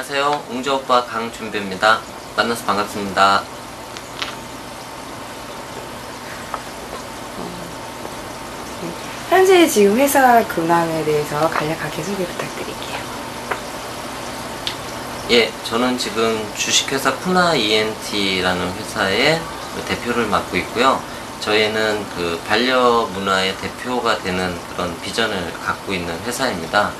안녕하세요. 웅재 오빠 강준배입니다. 만나서 반갑습니다. 현재 지금 회사 근황에 대해서 간략하게 소개 부탁드릴게요. 예, 저는 지금 주식회사 푸나 ENT라는 회사의 대표를 맡고 있고요. 저희는 그 반려 문화의 대표가 되는 그런 비전을 갖고 있는 회사입니다.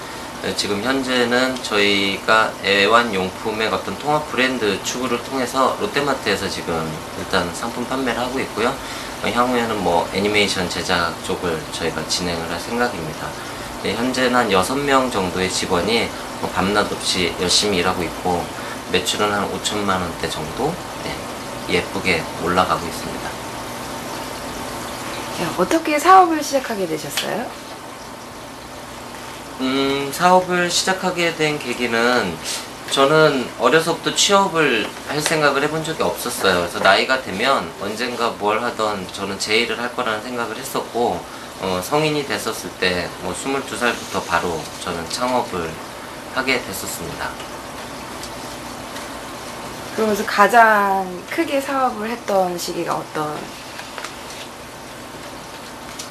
네, 지금 현재는 저희가 애완용품의 어떤 통합 브랜드 추구를 통해서 롯데마트에서 지금 일단 상품 판매를 하고 있고요. 어, 향후에는 뭐 애니메이션 제작 쪽을 저희가 진행을 할 생각입니다. 네, 현재는 한 6명 정도의 직원이 뭐 밤낮 없이 열심히 일하고 있고 매출은 한 5천만 원대 정도 네, 예쁘게 올라가고 있습니다. 자, 어떻게 사업을 시작하게 되셨어요? 음, 사업을 시작하게 된 계기는 저는 어려서부터 취업을 할 생각을 해본 적이 없었어요. 그래서 나이가 되면 언젠가 뭘 하던 저는 제 일을 할 거라는 생각을 했었고, 어, 성인이 됐었을 때, 뭐 22살부터 바로 저는 창업을 하게 됐었습니다. 그러면서 가장 크게 사업을 했던 시기가 어떤?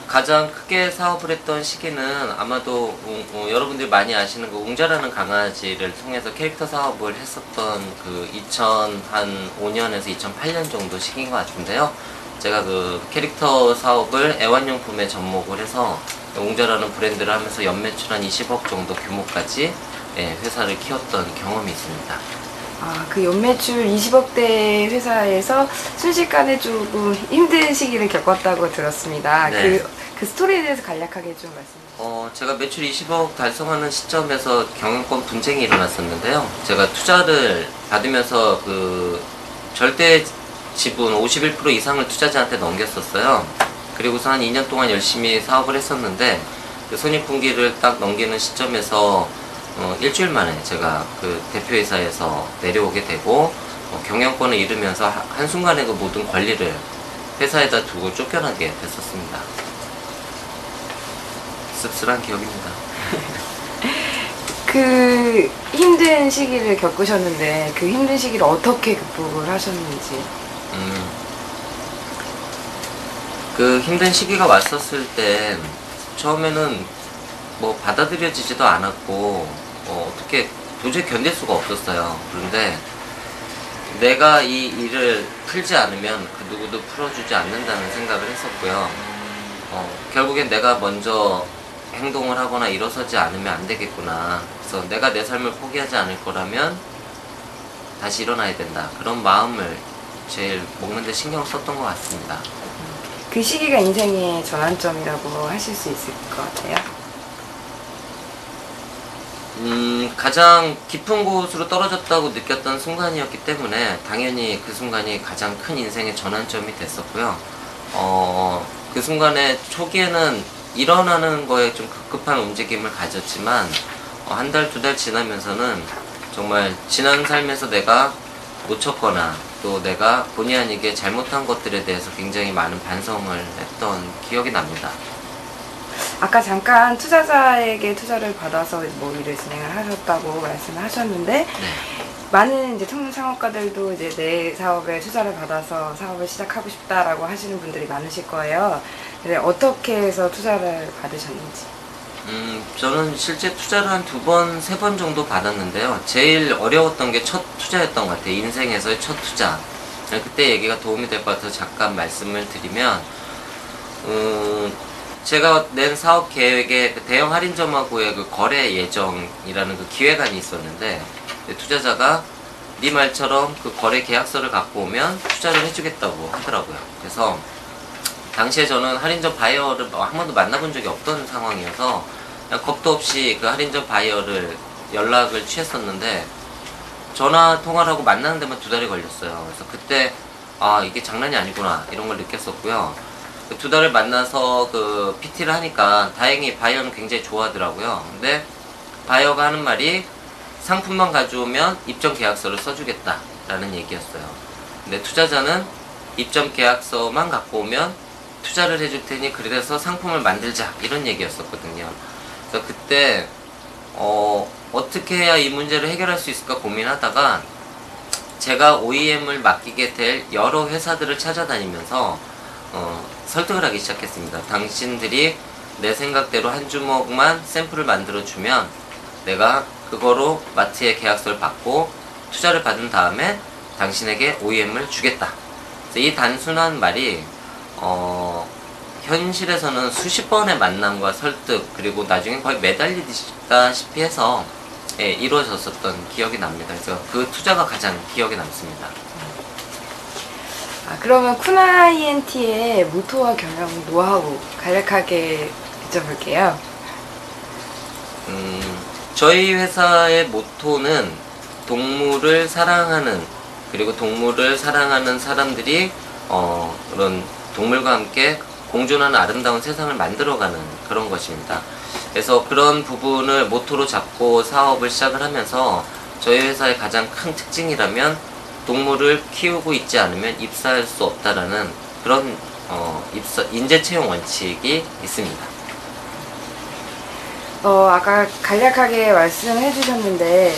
가장 크게 사업을 했던 시기는 아마도 웅- 어, 여러분들이 많이 아시는 그 웅자라는 강아지를 통해서 캐릭터 사업을 했었던 그 2005년에서 2008년 정도 시기인 것 같은데요. 제가 그 캐릭터 사업을 애완용품에 접목을 해서 웅자라는 브랜드를 하면서 연매출 한 20억 정도 규모까지 예, 회사를 키웠던 경험이 있습니다. 아, 그 연매출 20억대 회사에서 순식간에 조금 힘든 시기를 겪었다고 들었습니다. 네. 그, 그 스토리에 대해서 간략하게 좀 말씀해 주세요. 어, 제가 매출 20억 달성하는 시점에서 경영권 분쟁이 일어났었는데요. 제가 투자를 받으면서 그 절대 지분 51% 이상을 투자자한테 넘겼었어요. 그리고서 한 2년 동안 열심히 사업을 했었는데 그 손익분기를 딱 넘기는 시점에서 어, 일주일 만에 제가 그 대표이사에서 내려오게 되고 어, 경영권을 잃으면서 하- 한순간에 그 모든 권리를 회사에다 두고 쫓겨나게 됐었습니다. 씁쓸한 기억입니다. 그 힘든 시기를 겪으셨는데 그 힘든 시기를 어떻게 극복을 하셨는지. 음, 그 힘든 시기가 왔었을 때 처음에는 뭐 받아들여지지도 않았고 어, 어떻게 도저히 견딜 수가 없었어요. 그런데 내가 이 일을 풀지 않으면 그 누구도 풀어주지 않는다는 생각을 했었고요. 어, 결국엔 내가 먼저 행동을 하거나 일어서지 않으면 안 되겠구나. 그래서 내가 내 삶을 포기하지 않을 거라면 다시 일어나야 된다. 그런 마음을 제일 먹는데 신경 썼던 것 같습니다. 그 시기가 인생의 전환점이라고 하실 수 있을 것 같아요. 음, 가장 깊은 곳으로 떨어졌다고 느꼈던 순간이었기 때문에 당연히 그 순간이 가장 큰 인생의 전환점이 됐었고요. 어, 그 순간에 초기에는 일어나는 거에 좀 급급한 움직임을 가졌지만 어, 한 달, 두 달 지나면서는 정말 지난 삶에서 내가 놓쳤거나 또 내가 본의 아니게 잘못한 것들에 대해서 굉장히 많은 반성을 했던 기억이 납니다. 아까 잠깐 투자자에게 투자를 받아서 뭐 일을 진행을 하셨다고 말씀을 하셨는데 네. 많은 이제 청년 창업가들도 이제 내 사업에 투자를 받아서 사업을 시작하고 싶다라고 하시는 분들이 많으실 거예요. 근데 어떻게 해서 투자를 받으셨는지. 음, 저는 실제 투자를 한 두 번, 세 번 정도 받았는데요. 제일 어려웠던 게 첫 투자였던 것 같아요. 인생에서의 첫 투자. 네, 그때 얘기가 도움이 될 것 같아서 잠깐 말씀을 드리면, 음, 제가 낸 사업 계획에 그 대형 할인점하고의 그 거래 예정이라는 그 기획안이 있었는데, 그 투자자가 네 말처럼 그 거래 계약서를 갖고 오면 투자를 해주겠다고 하더라고요. 그래서 당시에 저는 할인점 바이어를 뭐한 번도 만나본 적이 없던 상황이어서 겁도 없이 그 할인점 바이어를 연락을 취했었는데 전화 통화를 하고 만나는 데만 두 달이 걸렸어요. 그래서 그때 아 이게 장난이 아니구나 이런 걸 느꼈었고요. 그 두 달을 만나서 그 PT를 하니까 다행히 바이어는 굉장히 좋아하더라고요. 근데 바이어가 하는 말이 상품만 가져오면 입점 계약서를 써주겠다라는 얘기였어요. 근데 투자자는 입점 계약서만 갖고 오면 투자를 해줄 테니 그래서 상품을 만들자 이런 얘기였었거든요. 그래서 그때 어 어떻게 해야 이 문제를 해결할 수 있을까 고민하다가 제가 OEM을 맡기게 될 여러 회사들을 찾아다니면서 어, 설득을 하기 시작했습니다. 당신들이 내 생각대로 한 주먹만 샘플을 만들어 주면 내가 그거로 마트에 계약서를 받고 투자를 받은 다음에 당신에게 OEM을 주겠다. 이 단순한 말이 어, 현실에서는 수십 번의 만남과 설득 그리고 나중에 거의 매달리다시피 해서 예, 이루어졌었던 기억이 납니다. 그래서 그 투자가 가장 기억에 남습니다. 아, 그러면 쿠나 ENT의 모토와 경영 노하우 간략하게 여쭤볼게요. 음, 저희 회사의 모토는 동물을 사랑하는 그리고 동물을 사랑하는 사람들이 어, 그런 동물과 함께 공존하는 아름다운 세상을 만들어가는 그런 것입니다. 그래서 그런 부분을 모토로 잡고 사업을 시작을 하면서 저희 회사의 가장 큰 특징이라면 동물을 키우고 있지 않으면 입사할 수 없다라는 그런 어, 입사 인재 채용 원칙이 있습니다. 어, 아까 간략하게 말씀해 주셨는데,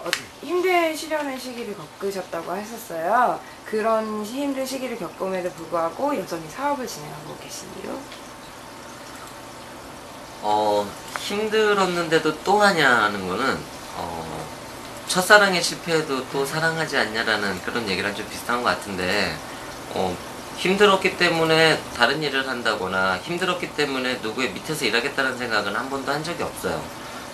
어, 힘든 시련의 시기를 겪으셨다고 하셨어요. 그런 힘든 시기를 겪음에도 불구하고 여전히 사업을 진행하고 계시니요? 어, 힘들었는데도 또 하냐는 거는, 어, 첫사랑에 실패해도 또 사랑하지 않냐라는 그런 얘기랑 좀 비슷한 것 같은데, 어, 힘들었기 때문에 다른 일을 한다거나, 힘들었기 때문에 누구의 밑에서 일하겠다는 생각은 한 번도 한 적이 없어요.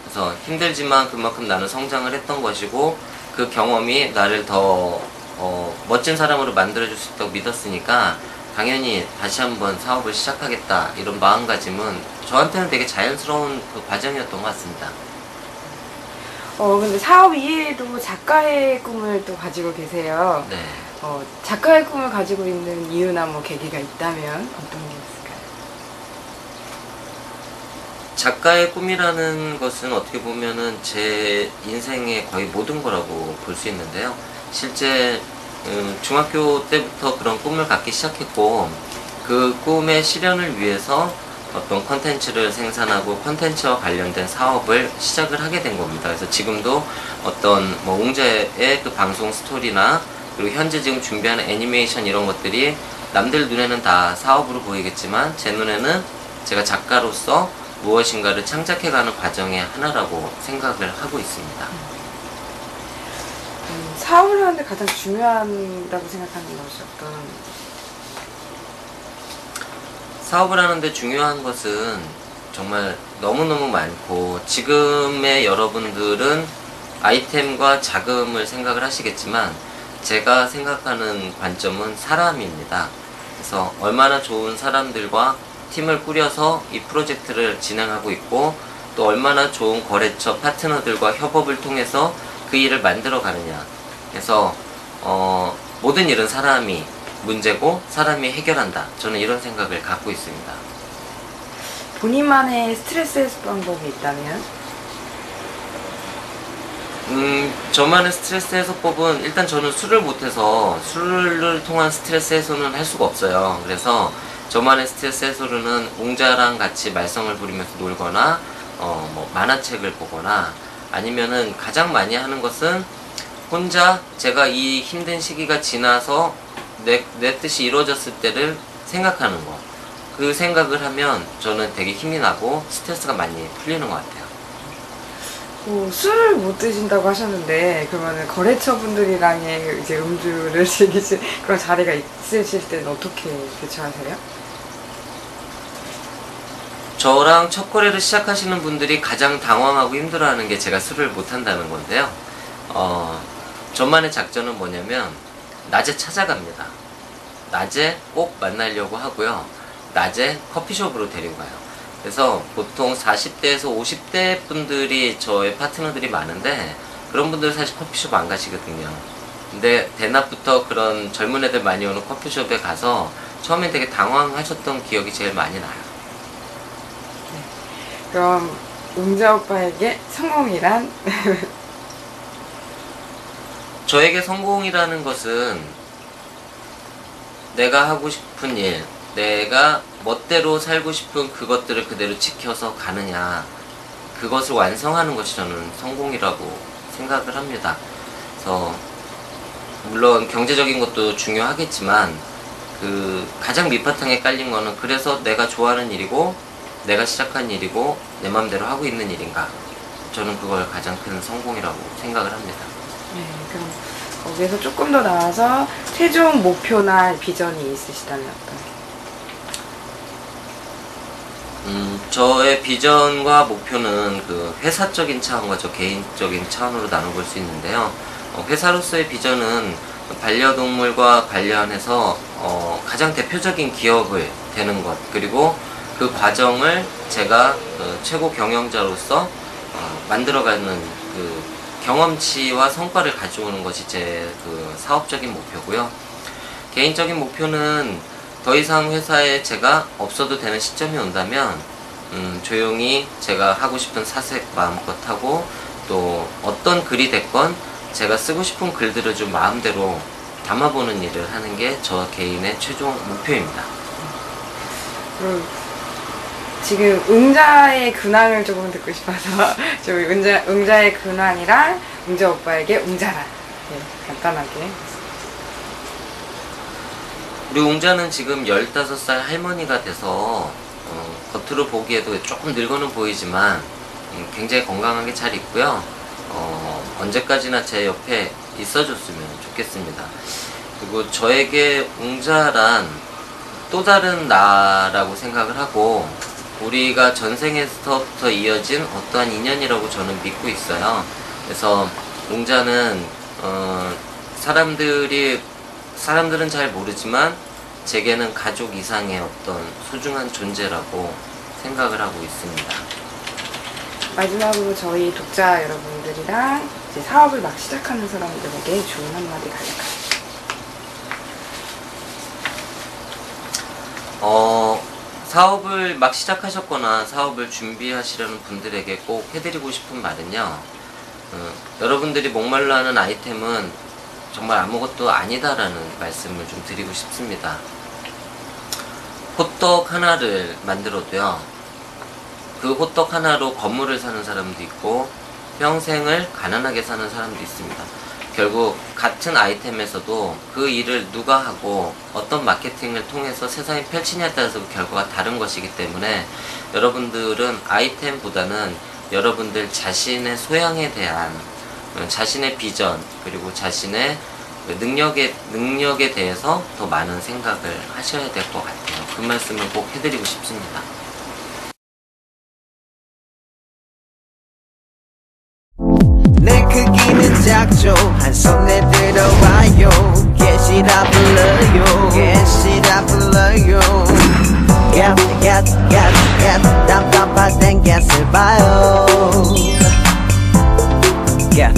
그래서 힘들지만 그만큼 나는 성장을 했던 것이고, 그 경험이 나를 더, 어, 멋진 사람으로 만들어줄 수 있다고 믿었으니까, 당연히 다시 한번 사업을 시작하겠다 이런 마음가짐은 저한테는 되게 자연스러운 그 과정이었던 것 같습니다. 어, 근데 사업 이외에도 작가의 꿈을 또 가지고 계세요. 네. 어, 작가의 꿈을 가지고 있는 이유나 뭐 계기가 있다면 어떤 게 있을까요? 작가의 꿈이라는 것은 어떻게 보면은 제 인생의 거의 모든 거라고 볼 수 있는데요. 실제 음, 중학교 때부터 그런 꿈을 갖기 시작했고 그 꿈의 실현을 위해서 어떤 컨텐츠를 생산하고 컨텐츠와 관련된 사업을 시작을 하게 된 겁니다. 그래서 지금도 어떤 뭐 웅재의 그 방송 스토리나 그리고 현재 지금 준비하는 애니메이션 이런 것들이 남들 눈에는 다 사업으로 보이겠지만 제 눈에는 제가 작가로서 무엇인가를 창작해가는 과정의 하나라고 생각을 하고 있습니다. 음, 사업을 하는데 가장 중요하다고 생각하는 것이 어떤 사업을 하는데 중요한 것은 정말 너무너무 많고 지금의 여러분들은 아이템과 자금을 생각을 하시겠지만 제가 생각하는 관점은 사람입니다. 그래서 얼마나 좋은 사람들과 팀을 꾸려서 이 프로젝트를 진행하고 있고 또 얼마나 좋은 거래처 파트너들과 협업을 통해서 그 일을 만들어 가느냐. 그래서 어, 모든 일은 사람이 문제고 사람이 해결한다. 저는 이런 생각을 갖고 있습니다. 본인만의 스트레스 해소 방법이 있다면 음, 저만의 스트레스 해소법은 일단 저는 술을 못해서 술을 통한 스트레스 해소는 할 수가 없어요. 그래서 저만의 스트레스 해소는 웅자랑 같이 말썽을 부리면서 놀거나 어, 뭐 만화책을 보거나 아니면은 가장 많이 하는 것은 혼자 제가 이 힘든 시기가 지나서 내, 내 뜻이 이루어졌을 때를 생각하는 거. 그 생각을 하면 저는 되게 힘이 나고 스트레스가 많이 풀리는 것 같아요. 뭐 술을 못 드신다고 하셨는데 그러면 거래처 분들이랑의 이제 음주를 즐기실 그런 자리가 있으실 때는 어떻게 대처하세요? 저랑 첫 거래를 시작하시는 분들이 가장 당황하고 힘들어하는 게 제가 술을 못 한다는 건데요. 어, 저만의 작전은 뭐냐면 낮에 찾아갑니다. 낮에 꼭 만나려고 하고요. 낮에 커피숍으로 데리고 가요. 그래서 보통 40대에서 50대 분들이 저의 파트너들이 많은데 그런 분들 사실 커피숍 안 가시거든요. 근데 대낮부터 그런 젊은 애들 많이 오는 커피숍에 가서 처음엔 되게 당황하셨던 기억이 제일 많이 나요. 그럼 웅자 오빠에게 성공이란 저에게 성공이라는 것은 내가 하고 싶은 일, 내가 멋대로 살고 싶은 그것들을 그대로 지켜서 가느냐. 그것을 완성하는 것이 저는 성공이라고 생각을 합니다. 그래서 물론 경제적인 것도 중요하겠지만 그 가장 밑바탕에 깔린 거는 그래서 내가 좋아하는 일이고 내가 시작한 일이고 내 마음대로 하고 있는 일인가 저는 그걸 가장 큰 성공이라고 생각을 합니다. 네, 그럼 거기에서 조금 더 나아서 최종 목표나 비전이 있으시다면 어떤? 음, 저의 비전과 목표는 그 회사적인 차원과 저 개인적인 차원으로 나눠볼 수 있는데요. 어, 회사로서의 비전은 반려동물과 관련해서 어, 가장 대표적인 기업을 되는 것 그리고 그 과정을 제가 그 최고 경영자로서 어, 만들어가는 그 경험치와 성과를 가져오는 것이 제 그 사업적인 목표고요. 개인적인 목표는 더 이상 회사에 제가 없어도 되는 시점이 온다면 음, 조용히 제가 하고 싶은 사색 마음껏 하고 또 어떤 글이 됐건 제가 쓰고 싶은 글들을 좀 마음대로 담아보는 일을 하는 게 저 개인의 최종 목표입니다. 그럼 지금 응자의 근황을 조금 듣고 싶어서 저희 응자, 응자의 근황이랑 응자 오빠에게 응자란 네, 간단하게 우리 웅자는 지금 15살 할머니가 돼서 어, 겉으로 보기에도 조금 늙어는 보이지만 음, 굉장히 건강하게 잘 있고요. 어, 언제까지나 제 옆에 있어줬으면 좋겠습니다. 그리고 저에게 웅자란 또 다른 나라고 생각을 하고 우리가 전생에서부터 이어진 어떠한 인연이라고 저는 믿고 있어요. 그래서 웅자는 어, 사람들이 사람들은 잘 모르지만 제게는 가족 이상의 어떤 소중한 존재라고 생각을 하고 있습니다. 마지막으로 저희 독자 여러분들이랑 이제 사업을 막 시작하는 사람들에게 좋은 한마디 어, 사업을 막 시작하셨거나 사업을 준비하시려는 분들에게 꼭 해드리고 싶은 말은요. 어, 여러분들이 목말라 하는 아이템은 정말 아무것도 아니다라는 말씀을 좀 드리고 싶습니다. 호떡 하나를 만들어도요. 그 호떡 하나로 건물을 사는 사람도 있고 평생을 가난하게 사는 사람도 있습니다. 결국 같은 아이템에서도 그 일을 누가 하고 어떤 마케팅을 통해서 세상에 펼치냐에 따라서 그 결과가 다른 것이기 때문에 여러분들은 아이템보다는 여러분들 자신의 소양에 대한 어, 자신의 비전 그리고 자신의 그 능력에 능력에 대해서 더 많은 생각을 하셔야 될 것 같아요. 그 말씀을 꼭 해드리고 싶습니다. 약조 한 손에 들어와요. 계시라 불러요. 계시라 불러요. 갓갓갓갓 답답할 땐 갓을 봐요. 갓